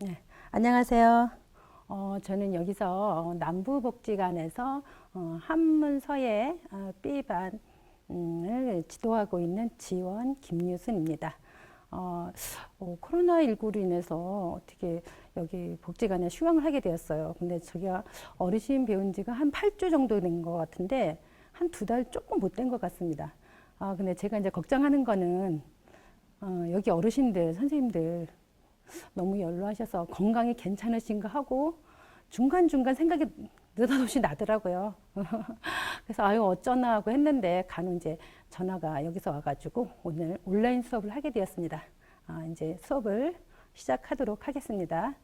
네, 안녕하세요. 어, 저는 여기서 남부복지관에서 어, 한문서예 어, B반을 지도하고 있는 지원 김유순입니다. 어, 어, 코로나19로 인해서 어떻게 여기 복지관에 휴강을 하게 되었어요. 근데 저기가 어르신 배운 지가 한 8주 정도 된 것 같은데 한 두 달 조금 못 된 것 같습니다. 아, 근데 제가 이제 걱정하는 거는 어, 여기 어르신들, 선생님들 너무 연로하셔서 건강이 괜찮으신가 하고 중간중간 생각이 느닷없이 나더라고요. 그래서 아유 어쩌나 하고 했는데 간혹 이제 전화가 여기서 와가지고 오늘 온라인 수업을 하게 되었습니다. 아, 이제 수업을 시작하도록 하겠습니다.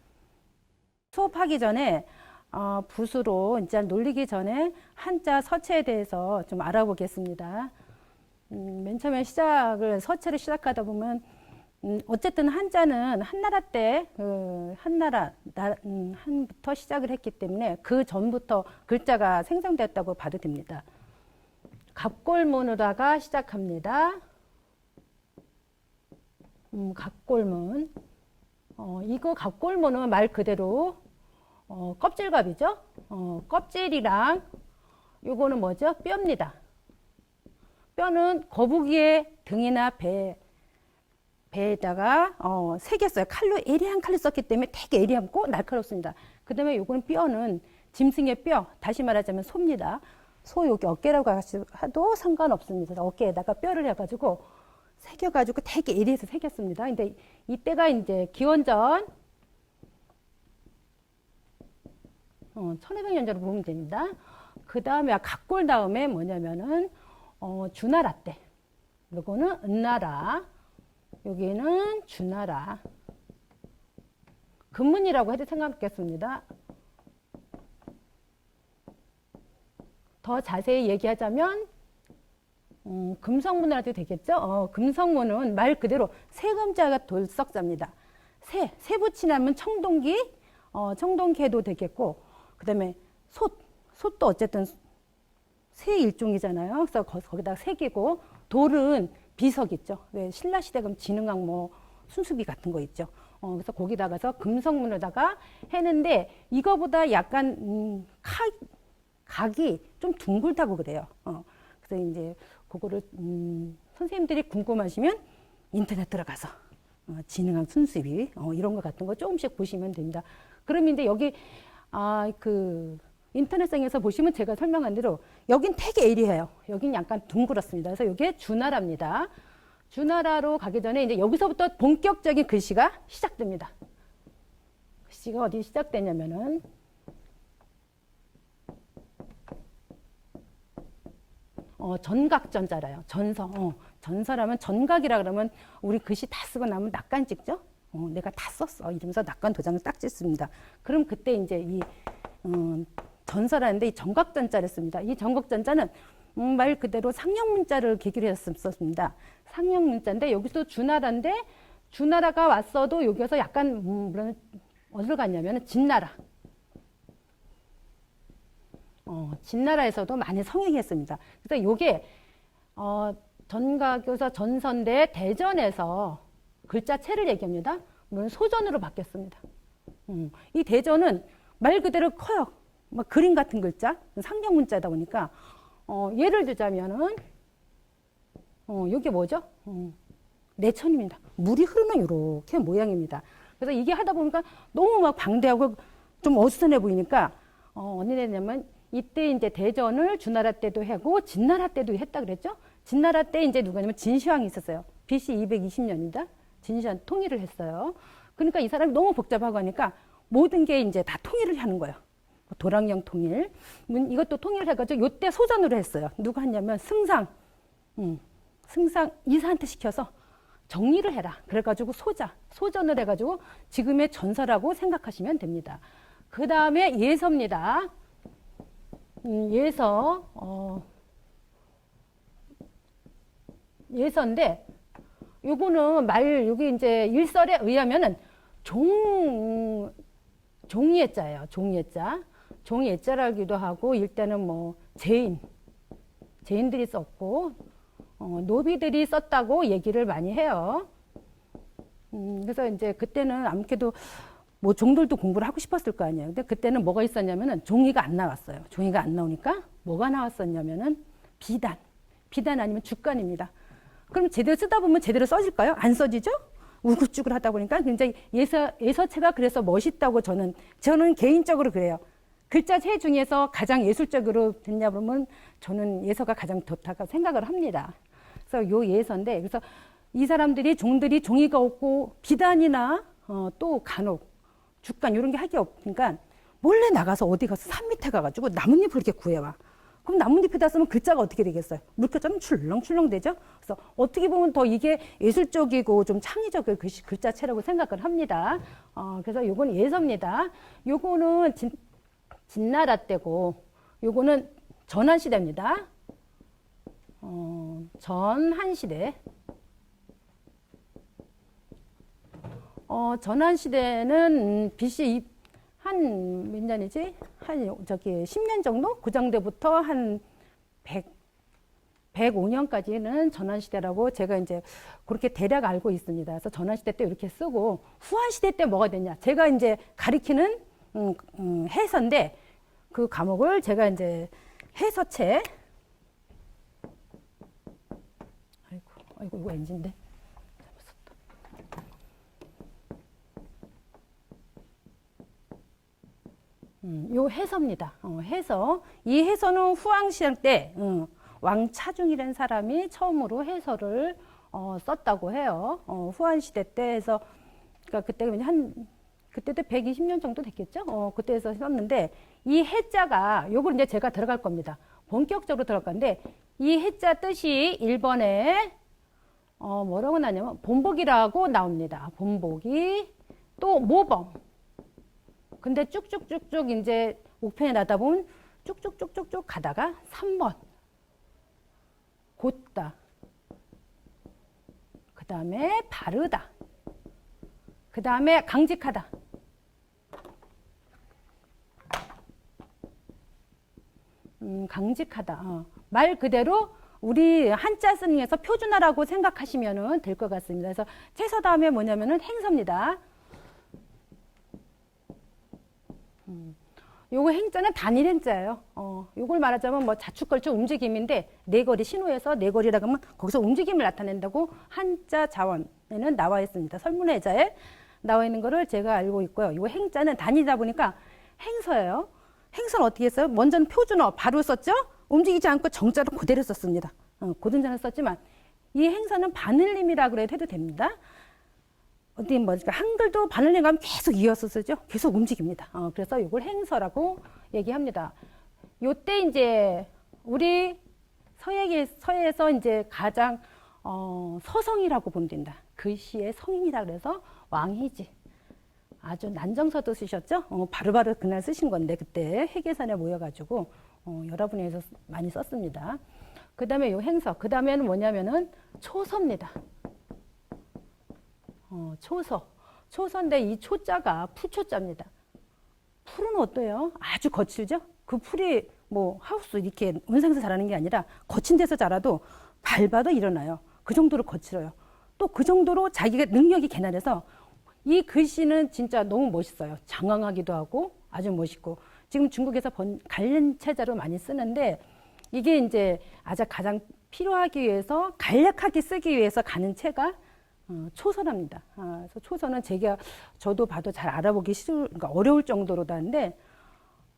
수업하기 전에 어, 붓으로 이제 놀리기 전에 한자 서체에 대해서 좀 알아보겠습니다. 음, 맨 처음에 시작을 서체를 시작하다 보면 음, 어쨌든 한자는 한나라 때 그 한나라 나, 음, 한부터 시작을 했기 때문에 그 전부터 글자가 생성되었다고 봐도 됩니다. 갑골문으로다가 시작합니다. 음, 갑골문. 어, 이거 갑골문은 말 그대로 어, 껍질갑이죠. 어, 껍질이랑 요거는 뭐죠? 뼈입니다. 뼈는 거북이의 등이나 배, 배에다가 어, 새겼어요. 칼로 예리한 칼로 썼기 때문에 되게 예리하고 날카롭습니다. 그 다음에 요거는 뼈는 짐승의 뼈, 다시 말하자면 소입니다. 소 여기 어깨라고 해도 상관없습니다. 어깨에다가 뼈를 해가지고 새겨가지고 되게 예리해서 새겼습니다. 근데 이때가 이제 기원전 어, 1500년 전으로 보면 됩니다. 그 다음에 각골 다음에 뭐냐면은 어, 주나라 때. 요거는 은나라. 여기는 주나라. 금문이라고 해도 생각했습니다. 더 자세히 얘기하자면 음, 금성문을 해도 되겠죠? 어, 금성문은 말 그대로 세 금자가 돌석자입니다. 새, 새 붙이냐면 청동기, 어, 청동기도 되겠고, 그 다음에 솥, 솥도 어쨌든 새 일종이잖아요. 그래서 거, 거기다가 새기고, 돌은 비석 있죠. 왜 신라 시대 그럼 진흥왕 뭐 순수비 같은 거 있죠. 어, 그래서 거기다가서 금성문에다가 했는데 이거보다 약간 음, 각, 각이 좀 둥글다고 그래요. 어, 그래서 이제 그거를 음, 선생님들이 궁금하시면 인터넷 들어가서 어, 진흥왕 순수비 어, 이런 거 같은 거 조금씩 보시면 됩니다. 그러면 이제 여기 아그 인터넷상에서 보시면 제가 설명한 대로 여긴 되게 예리해요. 여긴 약간 둥그렇습니다. 그래서 이게 주나라입니다. 주나라로 가기 전에 이제 여기서부터 본격적인 글씨가 시작됩니다. 글씨가 어디 시작되냐면은 어, 전각전자라요. 전서. 어, 전서라면 전각이라 그러면 우리 글씨 다 쓰고 나면 낙관 찍죠? 어, 내가 다 썼어. 이러면서 낙관 도장을 딱 찍습니다. 그럼 그때 이제 이 음, 전서라는데 이 정각전자를 씁니다. 이 정각전자는 음, 말 그대로 상형 문자를 계기로 해서 썼습니다. 상형 문자인데 여기서 주나라인데 주나라가 왔어도 여기서 약간 음, 물론 어디로 갔냐면 진나라. 어, 진나라에서도 많이 성행했습니다. 그래서 요게 어, 전가교사 전선대 대전에서 글자체를 얘기합니다. 물론 소전으로 바뀌었습니다. 음, 이 대전은 말 그대로 커요. 막 그림 같은 글자, 상경 문자다 보니까 어, 예를 들자면은 어, 이게 뭐죠? 어, 내천입니다. 물이 흐르는 이렇게 모양입니다. 그래서 이게 하다 보니까 너무 막 방대하고 좀 어수선해 보이니까 어, 했냐면 이때 이제 대전을 주나라 때도 하고 진나라 때도 했다 그랬죠? 진나라 때 이제 누가냐면 진시황이 있었어요. BC 220년입니다. 진시황 통일을 했어요. 그러니까 이 사람이 너무 복잡하고 하니까 모든 게 이제 다 통일을 하는 거예요. 도랑령 통일. 문- 이것도 통일을 해가지고 요때 소전으로 했어요. 누가 했냐면 승상. 음, 승상 이사한테 시켜서 정리를 해라. 그래가지고 소자, 소전을 해가지고 지금의 전서라고 생각하시면 됩니다. 그 다음에 예서입니다. 음, 예서, 어, 예서인데, 요거는 말, 여기 이제 일설에 의하면은 종, 종이의 자예요. 종이의 자. 종이의자라기도 하고, 일단은 뭐, 제인, 제인들이 썼고, 어, 노비들이 썼다고 얘기를 많이 해요. 음, 그래서 이제 그때는 아무래도 뭐 종들도 공부를 하고 싶었을 거 아니에요. 근데 그때는 뭐가 있었냐면은 종이가 안 나왔어요. 종이가 안 나오니까 뭐가 나왔었냐면은 비단, 비단 아니면 주간입니다. 그럼 제대로 쓰다 보면 제대로 써질까요? 안 써지죠? 우글쭈글 하다 보니까 굉장히 예서 예서체가 그래서 멋있다고 저는 저는 개인적으로 그래요. 글자체 중에서 가장 예술적으로 됐냐 그러면 저는 예서가 가장 좋다고 생각을 합니다. 그래서 요 예서인데 그래서 이 사람들이 종들이 종이가 없고 비단이나 어, 또 간혹 죽간 이런 게 할 게 없으니까 몰래 나가서 어디 가서 산 밑에 가가지고 나뭇잎을 이렇게 구해와. 그럼 나뭇잎에다 쓰면 글자가 어떻게 되겠어요? 물결자는 출렁출렁 되죠? 그래서 어떻게 보면 더 이게 예술적이고 좀 창의적인 글자체라고 생각을 합니다. 어, 그래서 요건 예서입니다. 요거는 진, 진나라 때고 요거는 전환시대입니다. 어, 전한시대. 어, 전환시대는 음, BC 한 몇 년이지? 한 저기 10년 정도? 그 정도부터 한 100, 105년까지는 전환시대라고 제가 이제 그렇게 대략 알고 있습니다. 그래서 전환시대 때 이렇게 쓰고 후한시대 때 뭐가 됐냐? 제가 이제 가리키는 음, 음, 해서인데 그 과목을 제가 이제 해서체 아이고, 아이고 이거 엔진데. 음, 요 해서입니다. 어, 해서 이 해서는 후왕시장 때 음, 왕차중이라는 사람이 처음으로 해서를 어, 썼다고 해요. 어, 후한 시대 때 해서 그러니까 그때 한 그때도 120년 정도 됐겠죠. 어, 그때에서 썼는데 이 해자가 요걸 이제 제가 들어갈 겁니다. 본격적으로 들어갈 건데 이 해자 뜻이 1번에 어, 뭐라고 나냐면 본복이라고 나옵니다. 본복이 또 모범. 근데 쭉쭉쭉쭉 이제 옥편에 나다 보면 쭉쭉쭉쭉쭉 가다가 3번 곧다. 그 다음에 바르다. 그 다음에 강직하다. 음, 강직하다. 어. 말 그대로 우리 한자 쓰는 에서 표준어라고 생각하시면 될 것 같습니다. 그래서 채서 다음에 뭐냐면은 행서입니다. 요거 행자는 단일 행자예요. 어, 요걸 말하자면 뭐 자축걸축 움직임인데 네거리 신호에서 네거리라고 하면 거기서 움직임을 나타낸다고 한자 자원에는 나와 있습니다. 설문회자에 나와 있는 거를 제가 알고 있고요. 요 행자는 단위다 보니까 행서예요. 행서는 어떻게 했어요? 먼저는 표준어 바로 썼죠? 움직이지 않고 정자로 그대로 썼습니다. 어, 고등자는 썼지만 이 행서는 바늘림이라 그래도 해도 됩니다. 어디 뭐 그러니까 한글도 바늘림 가면 계속 이어서 쓰죠. 계속 움직입니다. 어, 그래서 이걸 행서라고 얘기합니다. 요때 이제 우리 서예계 서예에서 이제 가장 어, 서성이라고 본된다. 글씨의 성인이라 그래서 왕희지. 아주 난정서도 쓰셨죠? 어, 바로바로 그날 쓰신 건데 그때 회계산에 모여가지고 어, 여러분에서 많이 썼습니다. 그 다음에 요 행서. 그 다음에는 뭐냐면은 초서입니다. 어, 초서. 초서인데 이 초자가 푸초자입니다. 풀은 어때요? 아주 거칠죠? 그 풀이 뭐 하우스 이렇게 온상에서 자라는 게 아니라 거친 데서 자라도 밟아도 일어나요. 그 정도로 거칠어요. 또 그 정도로 자기가 능력이 개난해서 이 글씨는 진짜 너무 멋있어요. 장황하기도 하고 아주 멋있고 지금 중국에서 번, 관련 체자로 많이 쓰는데 이게 이제 아주 가장 필요하기 위해서 간략하게 쓰기 위해서 가는 체가 어, 초선합니다. 아, 그래서 초선은 제가 저도 봐도 잘 알아보기 싫을, 그러니까 어려울 정도로 다는데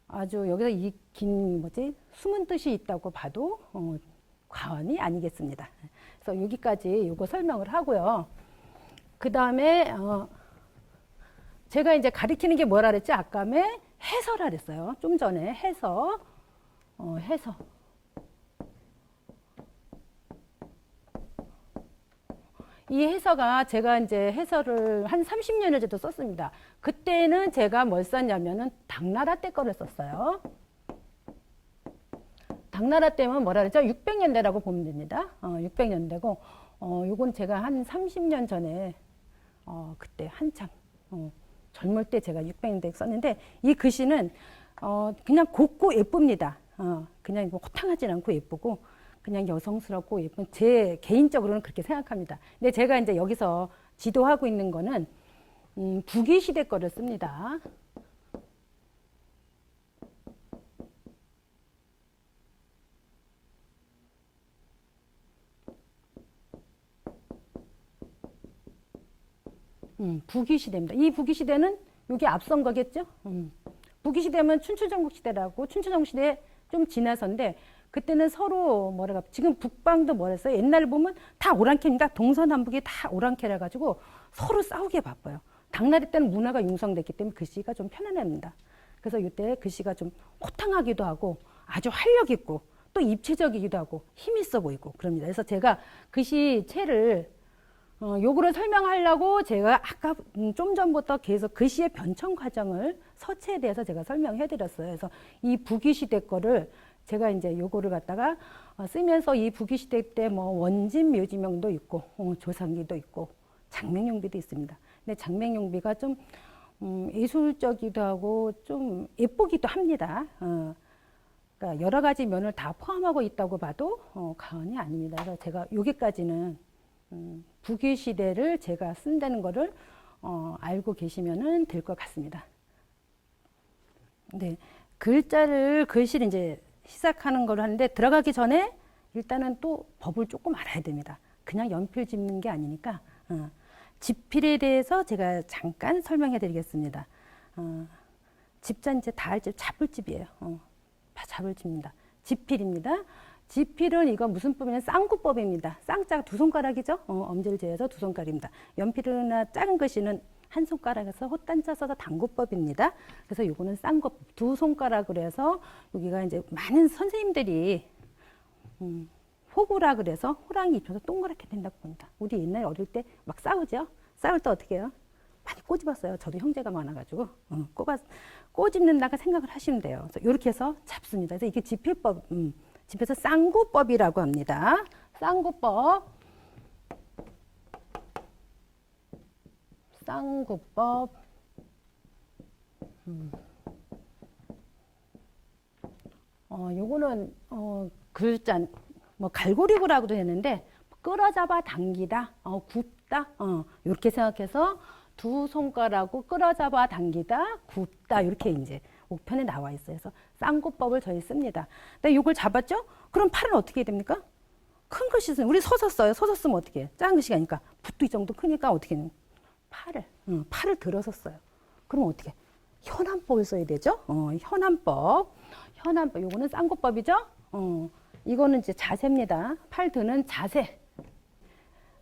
아주 여기서 이 긴 뭐지 숨은 뜻이 있다고 봐도 어, 과언이 아니겠습니다. 그래서 여기까지 요거 설명을 하고요. 그 다음에 어, 제가 이제 가리키는 게 뭐라 그랬지? 아까에 해서라 그랬어요. 좀 전에 해서 어, 해서 이 해서가 제가 이제 해서를 한 30년을 정도 썼습니다. 그때는 제가 뭘 썼냐면은 당나라 때 거를 썼어요. 당나라 때면 뭐라 그랬죠? 600년대라고 보면 됩니다. 어, 600년대고, 어, 요건 제가 한 30년 전에, 어, 그때 한참, 어, 젊을 때 제가 600년대 썼는데, 이 글씨는, 어, 그냥 곱고 예쁩니다. 어, 그냥 뭐 호탕하진 않고 예쁘고, 그냥 여성스럽고 예쁜 제 개인적으로는 그렇게 생각합니다. 근데 제가 이제 여기서 지도하고 있는 거는 음, 북위 시대 거를 씁니다. 음, 북위 시대입니다. 이 북위 시대는 이게 앞선 거겠죠? 음. 북위 시대면 춘추전국 시대라고 춘추전국 시대 좀 지나서인데 그때는 서로 뭐랄까 지금 북방도 뭐랬어요? 옛날 보면 다 오랑캐입니다. 동서남북이 다 오랑캐라 가지고 서로 싸우게 바빠요. 당나라 때는 문화가 융성됐기 때문에 글씨가 좀 편안합니다. 그래서 이때 글씨가 좀 호탕하기도 하고 아주 활력 있고 또 입체적이기도 하고 힘 있어 보이고 그럽니다. 그래서 제가 글씨체를 어, 요거를 설명하려고 제가 아까 음, 좀 전부터 계속 글씨의 변천 과정을 서체에 대해서 제가 설명해 드렸어요. 그래서 이 북위 시대 거를 제가 이제 요거를 갖다가 어, 쓰면서 이 북위 시대 때 뭐 원진 묘지명도 있고 어, 조상기도 있고 장맹용비도 있습니다. 근데 장맹용비가 좀 음, 예술적이기도 하고 좀 예쁘기도 합니다. 어, 그러니까 여러 가지 면을 다 포함하고 있다고 봐도 어, 과언이 아닙니다. 그래서 제가 여기까지는 음, 북위 시대를 제가 쓴다는 거를 어, 알고 계시면은 될것 같습니다. 네, 글자를 글씨를 이제 시작하는 걸 하는데 들어가기 전에 일단은 또 법을 조금 알아야 됩니다. 그냥 연필 짚는 게 아니니까 어, 집필에 대해서 제가 잠깐 설명해 드리겠습니다. 어, 집자 이제 다 알죠? 잡을집이에요. 어, 다 잡을집입니다. 집필입니다. 지필은 이거 무슨 법이냐 쌍구법입니다. 쌍자가 두 손가락이죠. 어, 엄지를 제해서 두 손가락입니다. 연필이나 작은 글씨는 한 손가락에서 헛단자 써서 단구법입니다. 그래서 요거는 쌍구법 두 손가락으로 해서 여기가 이제 많은 선생님들이 음, 호구라 그래서 호랑이 입혀서 동그랗게 된다고 봅니다. 우리 옛날에 어릴 때 막 싸우죠. 싸울 때 어떻게 해요? 많이 꼬집었어요. 저도 형제가 많아가지고 어, 꼬바 꼬집는다가 생각을 하시면 돼요. 그래서 이렇게 해서 잡습니다. 그래서 이게 지필법. 음, 집에서 쌍구법이라고 합니다. 쌍구법. 쌍구법. 음. 어, 요거는 어, 글자 뭐 갈고리고라고도 했는데 끌어잡아 당기다, 어, 굽다, 어, 이렇게 생각해서 두 손가락으로 끌어잡아 당기다, 굽다 이렇게 이제 옥편에 나와 있어요. 그래서 쌍구법을 저희 씁니다. 근데 이걸 잡았죠? 그럼 팔은 어떻게 됩니까? 큰 글씨 쓰면 우리 서서 써요. 서서 쓰면 어떻게 해? 작은 글씨가 아니까 붓도 이 정도 크니까 어떻게 해? 팔을 응, 팔을 들어서 써요. 그럼 어떻게? 현안법을 써야 되죠? 어, 현안법. 현안법. 요거는 쌍구법이죠? 어, 이거는 이제 자세입니다. 팔 드는 자세.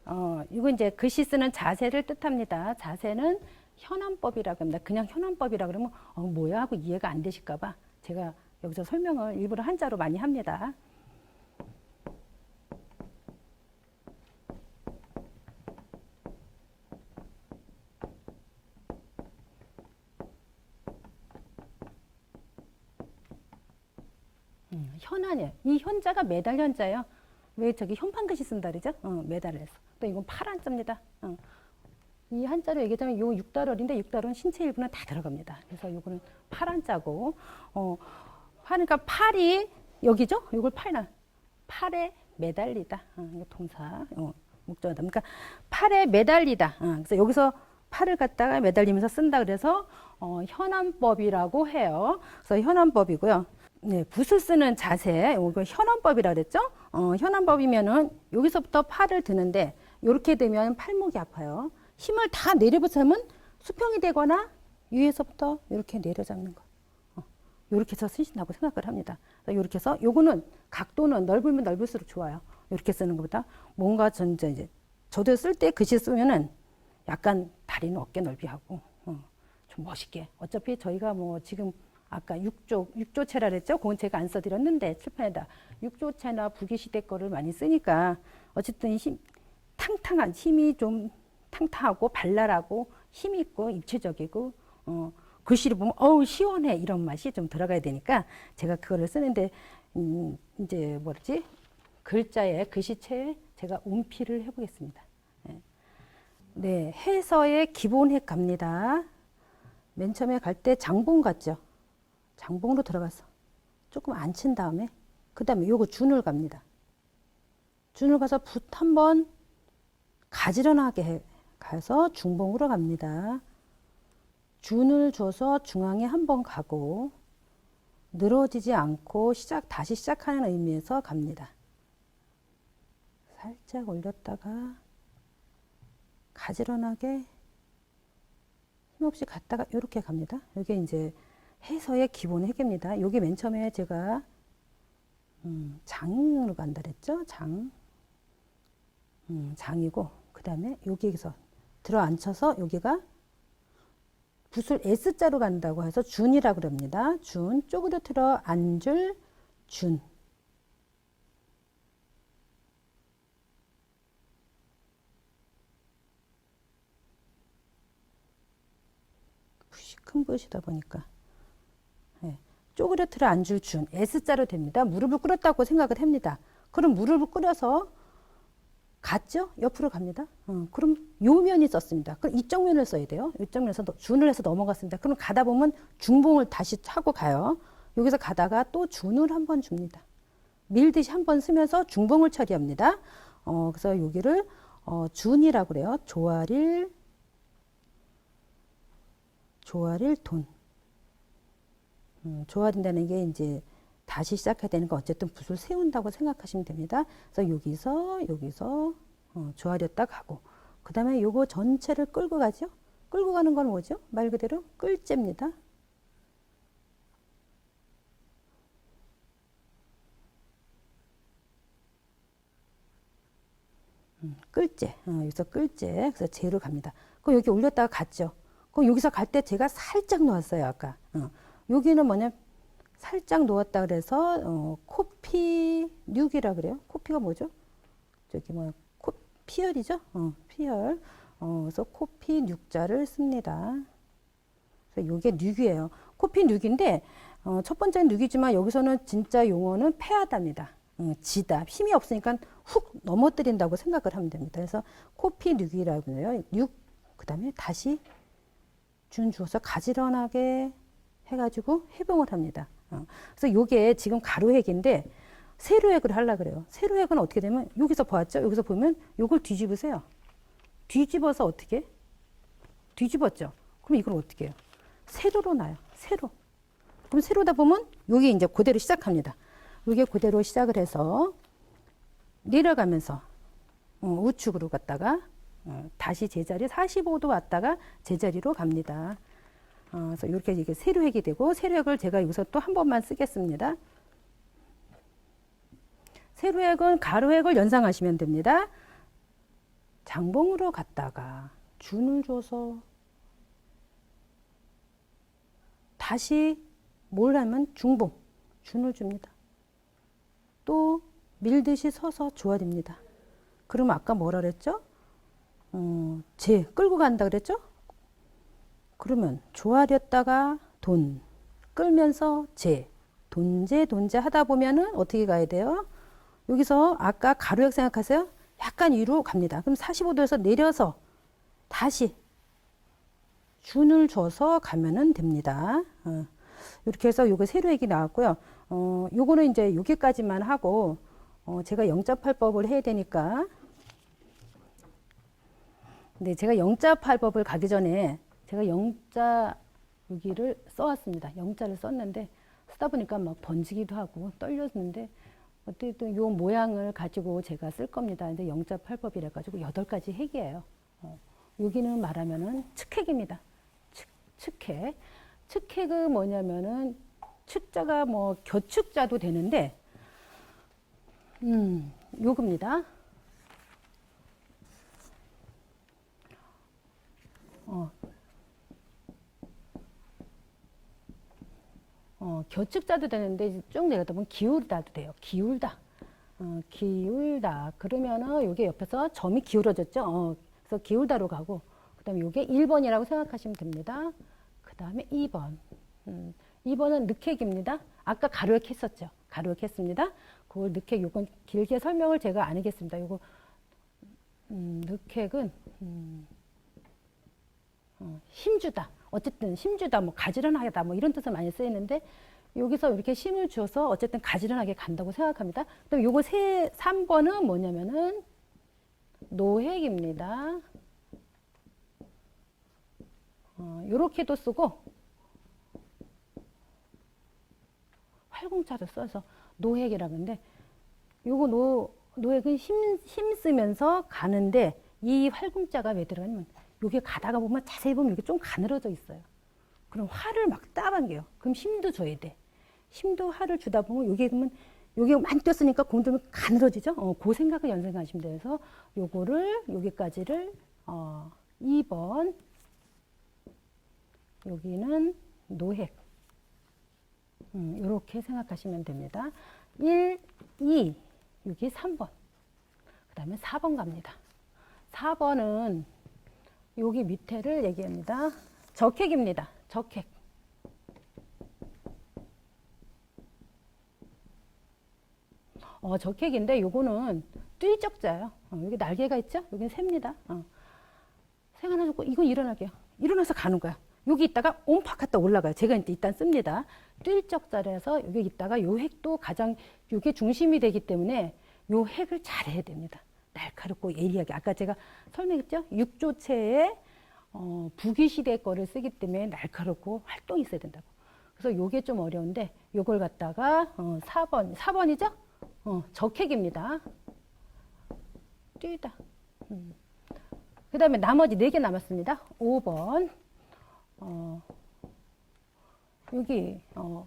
어, 이거 이제 글씨 쓰는 자세를 뜻합니다. 자세는 현안법이라고 합니다. 그냥 현안법이라 그러면 어, 뭐야 하고 이해가 안 되실까 봐 제가 여기서 설명을 일부러 한자로 많이 합니다. 음, 현안이에요. 이 현자가 매달 현자예요. 왜 저기 현판 글씨 쓴다 그러죠? 어, 매달을 해서. 또 이건 팔한자입니다. 어. 이 한자로 얘기하자면 요 육달월인데 육달월은 신체 일부는 다 들어갑니다. 그래서 요거는 팔한자고 어 그러니까 팔이 여기죠? 요걸 팔나 팔에 매달리다. 어, 동사 어, 목적어다. 그러니까 팔에 매달리다. 어, 그래서 여기서 팔을 갖다가 매달리면서 쓴다 그래서 어, 현안법이라고 해요. 그래서 현안법이고요. 네, 붓을 쓰는 자세, 이거 현안법이라 그랬죠? 어, 현안법이면은 여기서부터 팔을 드는데 이렇게 되면 팔목이 아파요. 힘을 다 내려붙으면 수평이 되거나 위에서부터 이렇게 내려잡는 거. 어, 이렇게 해서 쓰신다고 생각을 합니다. 이렇게 해서 요거는 각도는 넓으면 넓을수록 좋아요. 이렇게 쓰는 것보다 뭔가 전 이제 저도 쓸 때 글씨 쓰면은 약간 다리는 어깨 넓이 하고 어, 좀 멋있게. 어차피 저희가 뭐 지금 아까 육조 육조체라 그랬죠? 그건 제가 안 써드렸는데 칠판에다 육조체나 부기시대 거를 많이 쓰니까 어쨌든 힘 탕탕한 힘이 좀 탕탕하고 발랄하고 힘 있고 입체적이고 어, 글씨를 보면 어우 시원해 이런 맛이 좀 들어가야 되니까 제가 그거를 쓰는데 음, 이제 뭐지 글자에 글씨체에 제가 운필을 해보겠습니다. 네. 네, 해서의 기본핵 갑니다. 맨 처음에 갈 때 장봉 같죠? 장봉으로 들어가서 조금 앉힌 다음에 그 다음에 요거 준을 갑니다. 준을 가서 붓 한 번 가지런하게 해, 가서 중봉으로 갑니다. 준을 줘서 중앙에 한 번 가고 늘어지지 않고 시작 다시 시작하는 의미에서 갑니다. 살짝 올렸다가 가지런하게 힘없이 갔다가 이렇게 갑니다. 이게 이제 해서의 기본 회계입니다. 여기 맨 처음에 제가 음, 장으로 간다 그랬죠? 장. 음, 장이고 그 다음에 여기에서 들어 앉혀서 여기가 붓을 S자로 간다고 해서 준이라고 그럽니다. 준. 쪼그려들어 앉을 준. 큰 붓이다 보니까. 예. 쪼그려들어 앉을 준. S자로 됩니다. 무릎을 꿇었다고 생각을 합니다. 그럼 무릎을 꿇어서 갔죠? 옆으로 갑니다. 어, 그럼 요 면이 썼습니다. 그럼 이쪽 면을 써야 돼요. 이쪽 면에서 너- 준을 해서 넘어갔습니다. 그럼 가다 보면 중봉을 다시 하고 가요. 여기서 가다가 또 준을 한 번 줍니다. 밀듯이 한 번 쓰면서 중봉을 처리합니다. 어, 그래서 여기를 어, 준이라고 그래요. 조아릴 조아릴 돈. 음, 조아린다는 게 이제 다시 시작해야 되는 거 어쨌든 붓을 세운다고 생각하시면 됩니다. 그래서 여기서 여기서 어, 조아렸다 가고 그 다음에 요거 전체를 끌고 가죠. 끌고 가는 건 뭐죠? 말 그대로 끌째입니다. 음, 끌째. 어, 여기서 끌째. 그래서 제로 갑니다. 그럼 여기 올렸다가 갔죠. 그럼 여기서 갈 때 제가 살짝 놓았어요, 아까. 어, 여기는 뭐냐 살짝 놓았다 그래서 어, 코피 눅이라 그래요. 코피가 뭐죠? 저기 뭐 코, 피열이죠? 어, 피열. 어, 그래서 코피 눅자를 씁니다. 그래서 이게 눅이에요. 코피 눅인데 어, 첫 번째는 눅이지만 여기서는 진짜 용어는 패하다입니다. 어, 지다. 힘이 없으니까 훅 넘어뜨린다고 생각을 하면 됩니다. 그래서 코피 눅이라고 해요. 눅. 그다음에 다시 준 주어서 가지런하게 해가지고 해봉을 합니다. 어, 그래서 요게 지금 가로획인데 세로획을 하려 그래요. 세로획은 어떻게 되면 여기서 보았죠? 여기서 보면 요걸 뒤집으세요. 뒤집어서 어떻게? 뒤집었죠. 그럼 이걸 어떻게 해요? 세로로 놔요. 세로. 그럼 세로다 보면 여기 이제 그대로 시작합니다. 이게 그대로 시작을 해서 내려가면서 어, 우측으로 갔다가 어, 다시 제자리 45도 왔다가 제자리로 갑니다. 어, 그래서 이렇게 이게 세로획이 되고 세로획을 제가 여기서 또 한 번만 쓰겠습니다. 세로획은 가로획을 연상하시면 됩니다. 장봉으로 갔다가 준을 줘서 다시 뭘 하면 중봉 준을 줍니다. 또 밀듯이 서서 줘야 됩니다. 그럼 아까 뭐라 그랬죠? 어, 제 끌고 간다 그랬죠? 그러면 조아렸다가 돈 끌면서 재 돈재 돈재 하다 보면은 어떻게 가야 돼요? 여기서 아까 가로역 생각하세요? 약간 위로 갑니다. 그럼 45도에서 내려서 다시 준을 줘서 가면은 됩니다. 어, 이렇게 해서 요거 세로액이 나왔고요. 어, 요거는 이제 여기까지만 하고 어, 제가 영자팔법을 해야 되니까 근데 제가 영자팔법을 가기 전에 제가 영자 여기를 써왔습니다. 영자를 썼는데 쓰다 보니까 막 번지기도 하고 떨렸는데 어쨌든 요 모양을 가지고 제가 쓸 겁니다. 근데 영자 팔법이라 가지고 여덟 가지 핵이에요. 어, 여기는 말하면은 측핵입니다. 측, 측핵. 측핵은 뭐냐면은 측자가 뭐 겨축자도 되는데 음, 요겁니다. 어, 어, 겨측자도 되는데 쭉 내려다 보면 기울다도 돼요. 기울다. 어, 기울다. 그러면은 요게 옆에서 점이 기울어졌죠. 어, 그래서 기울다로 가고 그다음에 요게 1번이라고 생각하시면 됩니다. 그다음에 2번. 음, 2번은 늑핵입니다. 아까 가로액 했었죠. 가로액 했습니다. 그걸 늑핵 요건 길게 설명을 제가 안 하겠습니다. 요거 음, 늑핵은 음, 어, 힘주다. 어쨌든 힘주다, 뭐 가지런하다, 뭐 이런 뜻을 많이 쓰이는데 여기서 이렇게 힘을 줘서 어쨌든 가지런하게 간다고 생각합니다. 그다음 요거 세 3번은 뭐냐면은 노획입니다. 어, 어, 요렇게도 쓰고 활공차도 써서 노획이라 그러는데 요거 노, 노획은 힘, 힘 쓰면서 가는데 이 활공자가 왜 들어가냐면 요게 가다가 보면 자세히 보면 이게 좀 가늘어져 있어요. 그럼 활을 막 따방겨요. 그럼 힘도 줘야 돼. 힘도 활을 주다 보면 요게 그러면 요게 많이 뛰었으니까 공들면 가늘어지죠. 어, 그 생각을 연상하시면 돼서 요거를 여기까지를 어, 2번 여기는 노획 음, 이렇게 생각하시면 됩니다. 1, 2 여기 3번 그 다음에 4번 갑니다. 4번은 여기 밑에를 얘기합니다. 적획입니다. 적획 어, 적획인데 요거는 뛸적자예요. 어, 여기 날개가 있죠? 여기는 셉니다. 어. 생 하나 줬고 이건 일어나게요. 일어나서 가는 거야. 여기 있다가 옴팍 갔다 올라가요. 제가 일단 씁니다. 뛸적자라서 여기 있다가 요 핵도 가장 요게 중심이 되기 때문에 요 핵을 잘 해야 됩니다. 날카롭고 예리하게. 아까 제가 설명했죠? 육조체에 어, 부기시대 거를 쓰기 때문에 날카롭고 활동이 있어야 된다고. 그래서 요게 좀 어려운데 요걸 갖다가 어, 4번, 4번이죠? 어, 적핵입니다. 뛰다. 음. 그 다음에 나머지 네개 남았습니다. 5번. 어, 여기, 어,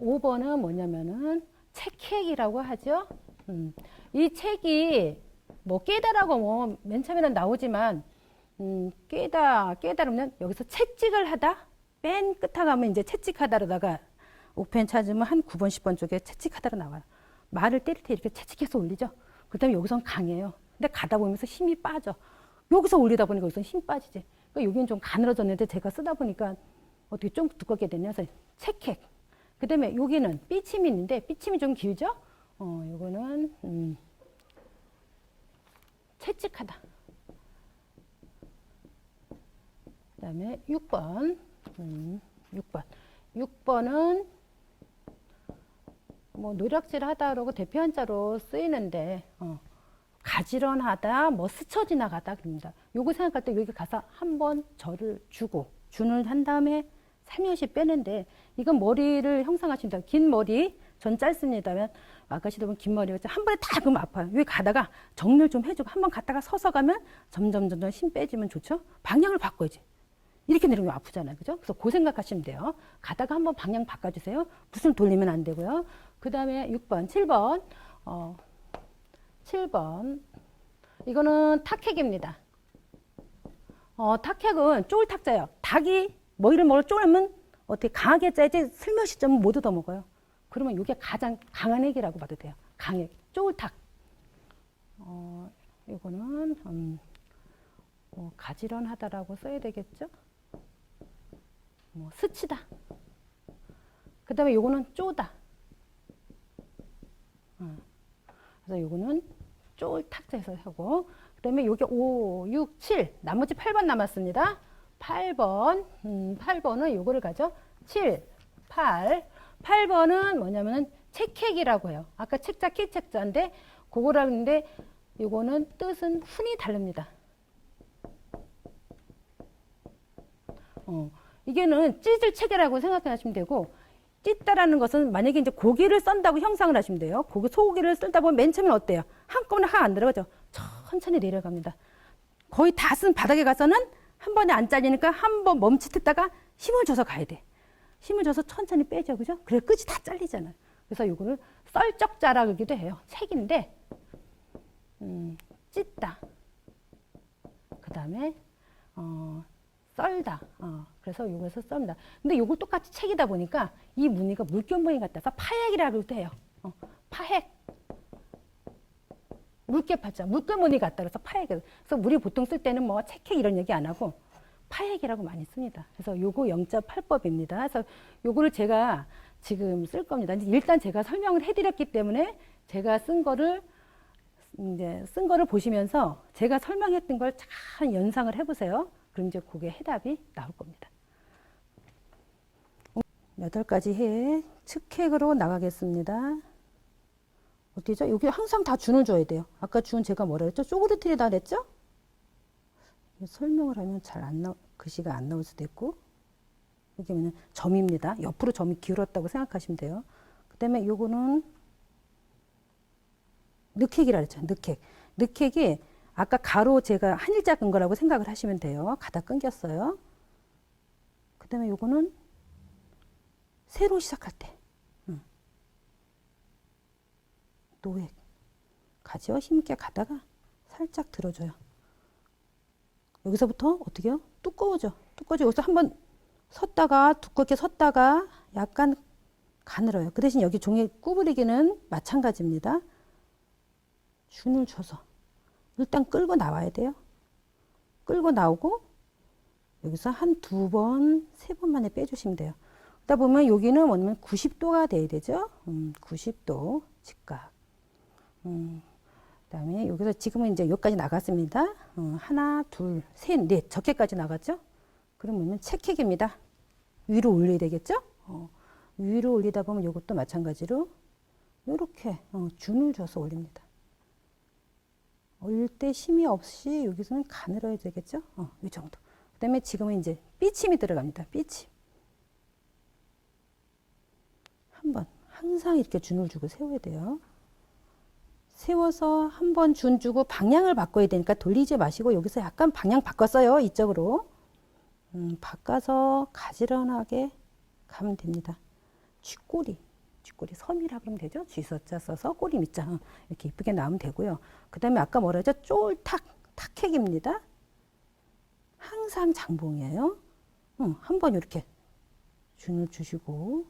5번은 뭐냐면은 책핵이라고 하죠. 음, 이 책이 뭐 깨다라고 뭐 맨 처음에는 나오지만 음, 깨다, 깨달으면 여기서 채찍을 하다? 맨 끝에 가면 이제 채찍하다로다가 옥펜 찾으면 한 9번, 10번 쪽에 채찍하다로 나와요. 말을 때릴 때 이렇게 채찍해서 올리죠. 그 다음에 여기선 강해요. 근데 가다 보면서 힘이 빠져. 여기서 올리다 보니까 여기서 힘 빠지지. 그러니까 여기는 좀 가늘어졌는데 제가 쓰다 보니까 어떻게 좀 두껍게 됐냐. 그래서 책핵. 그 다음에 여기는 삐침이 있는데 삐침이 좀 길죠? 어, 요거는, 음, 채찍하다. 그 다음에 6번. 음, 6번. 6번은 뭐 노력질 하다 그러고 대표 한자로 쓰이는데 어, 가지런하다 뭐 스쳐 지나가다 그럽니다. 요거 생각할 때 여기 가서 한 번 절을 주고 준을 한 다음에 살며시 빼는데 이건 머리를 형상하신다. 긴 머리 전 짧습니다면 아까 시도면 긴 머리가 한 번에 다 그면 아파요. 여기 가다가 정렬 좀 해주고 한 번 갔다가 서서 가면 점점 점점 힘 빼지면 좋죠. 방향을 바꿔야지. 이렇게 내리면 아프잖아요. 그죠? 그래서 그 생각하시면 돼요. 가다가 한번 방향 바꿔주세요. 붓을 돌리면 안 되고요. 그 다음에 6번, 7번. 어, 7번. 이거는 탁핵입니다. 어, 탁핵은 쫄 탁자예요. 닭이 머리를 먹을 쫄면 어떻게 강하게 짜야지 슬며시 좀 못 얻어먹어요. 그러면 이게 가장 강한 핵이라고 봐도 돼요. 강핵, 쫄탁. 어, 이거는 음, 뭐 가지런하다라고 써야 되겠죠? 뭐 스치다. 그 다음에 요거는 쪼다. 어. 그래서 요거는 쫄탁자에서 하고 그 다음에 요게 5, 6, 7 나머지 8번 남았습니다. 8번 음, 8번은 요거를 가죠. 7, 8 8번은 뭐냐면은 책핵이라고 해요. 아까 책자 키책자인데 그거라는데 요거는 뜻은 훈이 다릅니다. 어, 이게는 찢을 체계라고 생각하시면 되고 찢다라는 것은 만약에 이제 고기를 썬다고 형상을 하시면 돼요. 고기 소고기를 썰다 보면 맨 처음엔 어때요? 한꺼번에 확안 들어가죠. 천천히 내려갑니다. 거의 다 쓴 바닥에 가서는 한 번에 안 잘리니까 한 번 멈칫했다가 힘을 줘서 가야 돼. 힘을 줘서 천천히 빼죠, 그죠? 그래 끝이 다 잘리잖아요. 그래서 이거를 썰적자라 그러기도 해요. 책인데 음, 찢다. 그 다음에 어, 썰다. 어, 그래서 요거에서 썰다. 근데 요걸 똑같이 책이다 보니까 이 무늬가 물결 무늬 같아서 파획이라고도 해요. 어, 파획. 물결 파자. 물결 무늬 같다. 그래서 파획. 그래서 우리 보통 쓸 때는 뭐 책핵 이런 얘기 안 하고 파획이라고 많이 씁니다. 그래서 요거 0.8법입니다. 그래서 요거를 제가 지금 쓸 겁니다. 일단 제가 설명을 해드렸기 때문에 제가 쓴 거를 이제 쓴 거를 보시면서 제가 설명했던 걸 잘 연상을 해보세요. 그럼 이제 그게 해답이 나올 겁니다. 여덟 가지 해 측핵으로 나가겠습니다. 어디죠? 여기 항상 다 준을 줘야 돼요. 아까 준 제가 뭐라 그랬죠? 쪼그리트리다 그랬죠? 설명을 하면 잘 안 나, 글씨가 안 나올 수도 있고, 여기는 점입니다. 옆으로 점이 기울었다고 생각하시면 돼요. 그 다음에 요거는 늑획이라 그랬죠. 늑획. 늑획이 아까 가로 제가 한 일자 끈 거라고 생각을 하시면 돼요. 가다 끊겼어요. 그 다음에 요거는 새로 시작할 때. 음. 노획. 가죠. 힘있게 가다가 살짝 들어줘요. 여기서부터 어떻게 해요? 두꺼워져. 두꺼워져. 여기서 한번 섰다가 두껍게 섰다가 약간 가늘어요. 그 대신 여기 종이 구부리기는 마찬가지입니다. 준을 줘서 일단 끌고 나와야 돼요. 끌고 나오고 여기서 한 두 번, 세 번 만에 빼주시면 돼요. 그러다 보면 여기는 뭐냐면 90도가 돼야 되죠. 음, 90도 직각. 음, 그다음에 여기서 지금은 이제 여기까지 나갔습니다. 어, 하나, 둘, 셋, 넷 적게까지 나갔죠. 그러면 체킥입니다. 위로 올려야 되겠죠. 어, 위로 올리다 보면 이것도 마찬가지로 이렇게 어, 준을 줘서 올립니다. 올릴 때 힘이 없이 여기서는 가늘어야 되겠죠. 어, 이 정도. 그 다음에 지금은 이제 삐침이 들어갑니다. 삐침. 한 번 항상 이렇게 준을 주고 세워야 돼요. 세워서 한번 준 주고 방향을 바꿔야 되니까 돌리지 마시고 여기서 약간 방향 바꿨어요. 이쪽으로. 음, 바꿔서 가지런하게 가면 됩니다. 쥐꼬리. 쥐꼬리 섬이라 그러면 되죠. 쥐서자 써서 꼬리 밑자 이렇게 이쁘게 나오면 되고요. 그 다음에 아까 뭐라 하죠? 쫄탁, 탁핵입니다. 항상 장봉이에요. 음, 한번 이렇게 준을 주시고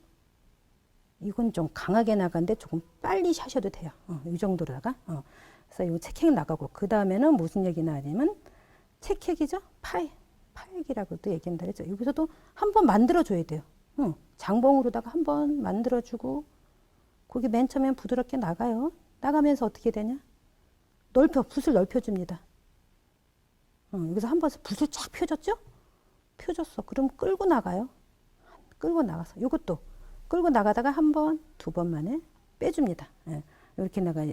이건 좀 강하게 나가는데 조금 빨리 하셔도 돼요. 어, 이 정도로다가. 어. 그래서 이 책핵 나가고 그 다음에는 무슨 얘기나 하냐면 책핵이죠. 파액. 파액이라고도 얘기한다 그랬죠. 여기서도 한번 만들어줘야 돼요. 어, 장봉으로다가 한번 만들어주고 거기 맨 처음엔 부드럽게 나가요. 나가면서 어떻게 되냐? 넓혀, 붓을 넓혀줍니다. 어, 여기서 한 번 붓을 쫙 펴줬죠? 펴줬어. 그럼 끌고 나가요. 끌고 나가서 이것도 끌고 나가다가 한 번, 두 번 만에 빼줍니다. 예, 이렇게 나가는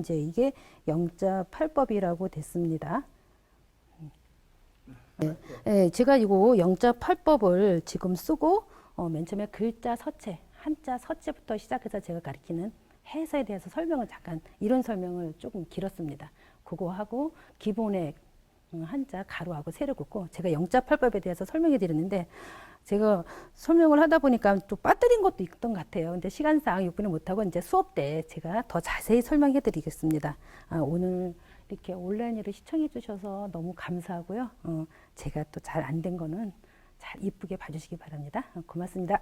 이제 이게 영자 팔법이라고 됐습니다. 예, 예, 제가 이거 영자 팔법을 지금 쓰고 어, 맨 처음에 글자 서체, 한자 서체부터 시작해서 제가 가리키는 해서에 대해서 설명을 잠깐 이런 설명을 조금 길었습니다. 그거 하고 기본의 음, 한자 가로하고 세를 긋고 제가 영자 팔법에 대해서 설명해 드렸는데 제가 설명을 하다 보니까 또 빠뜨린 것도 있던 것 같아요. 근데 시간상 6분을 못하고 이제 수업 때 제가 더 자세히 설명해 드리겠습니다. 아, 오늘 이렇게 온라인으로 시청해 주셔서 너무 감사하고요. 어, 제가 또 잘 안 된 거는 잘 이쁘게 봐주시기 바랍니다. 어, 고맙습니다.